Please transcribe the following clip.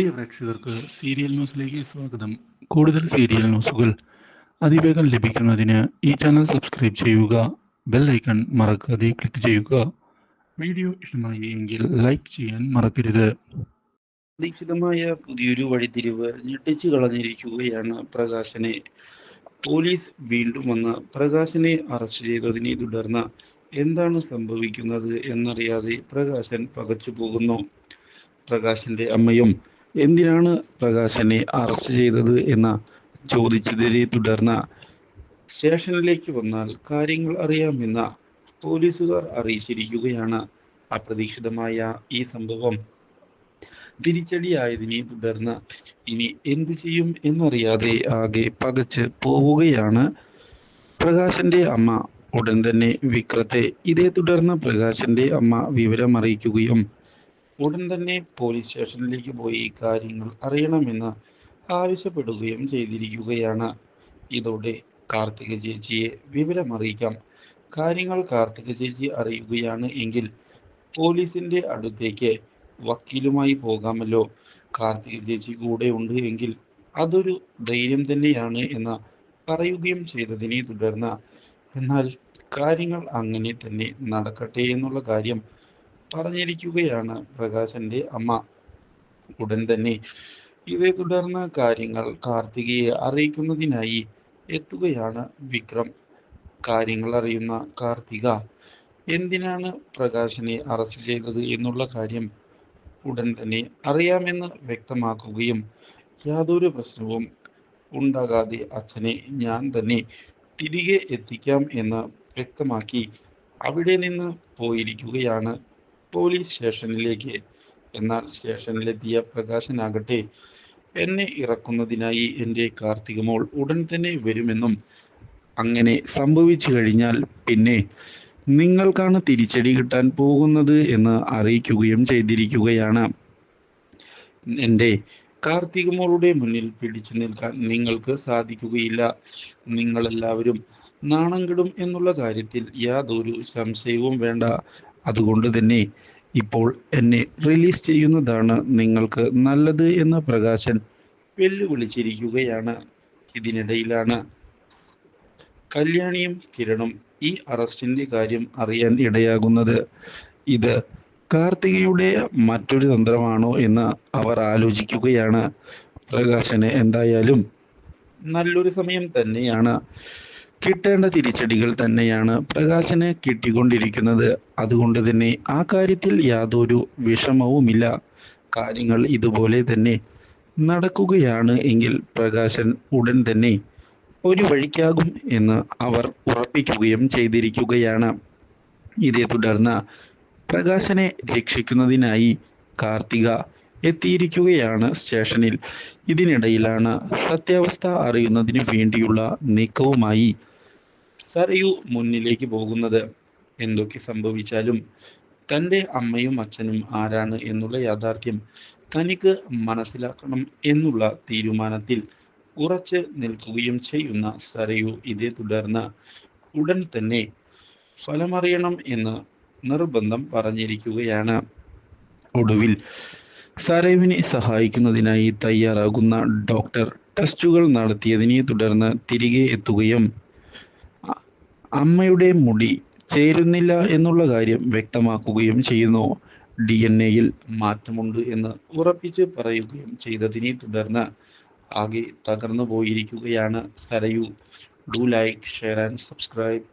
പ്രിയ പ്രേക്ഷകർക്ക് സീരിയൽ ന്യൂസിലേക്ക് സ്വാഗതം. കൂടുതൽ സീരിയൽ ന്യൂസുകൾ അതിവേഗം ലഭിക്കുന്നതിന് ഈ ചാനൽ സബ്സ്ക്രൈബ് ചെയ്യുക ബെൽ ഐക്കൺ മറക്കാതെ ക്ലിക്ക് ചെയ്യുക. വീഡിയോ ഇഷ്ടമായി എങ്കിൽ ലൈക്ക് ചെയ്യാൻ മറക്കരുത്. പ്രതീക്ഷിതമായ പുതിയൊരു വഴിതിരിവ് ഞെട്ടിച്ചു കളഞ്ഞിരിക്കുകയാണ് പ്രകാശനെ. പോലീസ് വീണ്ടും വന്ന് പ്രകാശനെ അറസ്റ്റ് ചെയ്തതിനെ തുടർന്ന് എന്താണ് സംഭവിക്കുന്നത് എന്നറിയാതെ പ്രകാശൻ പകച്ചു പോകുന്നു പ്രകാശന്റെ അമ്മയും എന്തിനാണ് പ്രകാശനെ അറസ്റ്റ് ചെയ്തത് എന്ന ചോദിച്ചതിനെ തുടർന്ന് സ്റ്റേഷനിലേക്ക് വന്നാൽ കാര്യങ്ങൾ അറിയാമെന്ന പോലീസുകാർ അറിയിച്ചിരിക്കുകയാണ് അപ്രതീക്ഷിതമായ ഈ സംഭവം. തിരിച്ചടിയായതിനെ തുടർന്ന് ഇനി എന്തു ചെയ്യും എന്നറിയാതെ ആകെ പകച്ച് പോവുകയാണ് പ്രകാശന്റെ അമ്മ. ഉടൻ തന്നെ വിക്രത്തെ ഇതേ തുടർന്ന് പ്രകാശന്റെ അമ്മ വിവരം അറിയിക്കുകയും ഉടൻ തന്നെ പോലീസ് സ്റ്റേഷനിലേക്ക് പോയി കാര്യങ്ങൾ അറിയണമെന്ന് ആവശ്യപ്പെടുകയും ചെയ്തിരിക്കുകയാണ്. ഇതോടെ കാർത്തിക ചേച്ചിയെ വിവരമറിയിക്കാം. കാര്യങ്ങൾ കാർത്തിക ചേച്ചി അറിയുകയാണ് എങ്കിൽ പോലീസിന്റെ അടുത്തേക്ക് വക്കീലുമായി പോകാമല്ലോ. കാർത്തിക ചേച്ചി കൂടെ ഉണ്ട് എങ്കിൽ അതൊരു ധൈര്യം തന്നെയാണ് എന്ന് പറയുകയും ചെയ്തതിനെ തുടർന്ന് എന്നാൽ കാര്യങ്ങൾ അങ്ങനെ തന്നെ നടക്കട്ടെ എന്നുള്ള കാര്യം പറഞ്ഞിരിക്കുകയാണ് പ്രകാശന്റെ അമ്മ. ഉടൻ തന്നെ ഇതേ തുടർന്ന് കാര്യങ്ങൾ കാർത്തികയെ അറിയിക്കുന്നതിനായി എത്തുകയാണ് വിക്രം. കാര്യങ്ങൾ അറിയുന്ന കാർത്തിക എന്തിനാണ് പ്രകാശനെ അറസ്റ്റ് ചെയ്തത് എന്നുള്ള കാര്യം ഉടൻ തന്നെ അറിയാമെന്ന് വ്യക്തമാക്കുകയും യാതൊരു പ്രശ്നവും ഉണ്ടാകാതെ അച്ഛനെ ഞാൻ തന്നെ തിരികെ എത്തിക്കാം എന്ന് വ്യക്തമാക്കി അവിടെ നിന്ന് പോയിരിക്കുകയാണ് പോലീസ് സ്റ്റേഷനിലേക്ക്. എന്നാൽ സ്റ്റേഷനിലെത്തിയ പ്രകാശനാകട്ടെ എന്നെ ഇറക്കുന്നതിനായി എന്റെ കാർത്തികമോൾ ഉടൻ തന്നെ വരുമെന്നും അങ്ങനെ സംഭവിച്ചു കഴിഞ്ഞാൽ പിന്നെ നിങ്ങൾക്കാണ് തിരിച്ചടി കിട്ടാൻ പോകുന്നത് എന്ന് അറിയിക്കുകയും ചെയ്തിരിക്കുകയാണ്. എന്റെ കാർത്തികമോളുടെ മുന്നിൽ പിടിച്ചു നിൽക്കാൻ നിങ്ങൾക്ക് സാധിക്കുകയില്ല. നിങ്ങളെല്ലാവരും നാണം കെടും എന്നുള്ള കാര്യത്തിൽ യാതൊരു സംശയവും വേണ്ട. അതുകൊണ്ട് തന്നെ ഇപ്പോൾ എന്നെ റിലീസ് ചെയ്യുന്നതാണ് നിങ്ങൾക്ക് നല്ലത് എന്ന് പ്രകാശൻ വെല്ലുവിളിച്ചിരിക്കുകയാണ്. ഇതിനിടയിലാണ് കല്യാണിയും കിരണും ഈ അറസ്റ്റിന്റെ കാര്യം അറിയാൻ ഇടയാകുന്നത്. ഇത് കാർത്തികയുടെ മറ്റൊരു തന്ത്രമാണോ എന്ന് അവർ ആലോചിക്കുകയാണ്. പ്രകാശന് എന്തായാലും നല്ലൊരു സമയം തന്നെയാണ്. കിട്ടേണ്ട തിരിച്ചടികൾ തന്നെയാണ് പ്രകാശന് കിട്ടിക്കൊണ്ടിരിക്കുന്നത്. അതുകൊണ്ട് തന്നെ ആ കാര്യത്തിൽ യാതൊരു വിഷമവുമില്ല. കാര്യങ്ങൾ ഇതുപോലെ തന്നെ നടക്കുകയാണ് എങ്കിൽ പ്രകാശൻ ഉടൻ തന്നെ ഒരു വഴിക്കാകും എന്ന് അവർ ഉറപ്പിക്കുകയും ചെയ്തിരിക്കുകയാണ്. ഇതേ തുടർന്ന് പ്രകാശനെ രക്ഷിക്കുന്നതിനായി കാർത്തിക എത്തിയിരിക്കുകയാണ് സ്റ്റേഷനിൽ. ഇതിനിടയിലാണ് സത്യാവസ്ഥ അറിയുന്നതിന് വേണ്ടിയുള്ള നീക്കവുമായി സരയു മുന്നിലേക്ക് പോകുന്നത് എന്തൊക്കെ സംഭവിച്ചാലും തന്റെ അമ്മയും അച്ഛനും ആരാണ് എന്നുള്ള യാഥാർത്ഥ്യം തനിക്ക് മനസ്സിലാക്കണം എന്നുള്ള തീരുമാനത്തിൽ ഉറച്ച് നിൽക്കുകയും ചെയ്യുന്ന സരയു ഇതേ തുടർന്ന് ഉടൻ തന്നെ ഫലമറിയണം എന്ന് നിർബന്ധം പറഞ്ഞിരിക്കുകയാണ്. ഒടുവിൽ സരയുവിനെ സഹായിക്കുന്നതിനായി തയ്യാറാകുന്ന ഡോക്ടർ ടെസ്റ്റുകൾ നടത്തിയതിനെ തുടർന്ന് തിരികെ എത്തുകയും അമ്മയുടെ മുടി ചേരുന്നില്ല എന്നുള്ള കാര്യം വ്യക്തമാക്കുകയും ചെയ്യുന്നു. ഡി എൻ എയിൽ മാറ്റമുണ്ട് എന്ന് ഉറപ്പിച്ച് പറയുകയും ചെയ്തതിനെ തുടർന്ന് ആകെ തകർന്നു പോയിരിക്കുകയാണ് Sarayu. Do like share and subscribe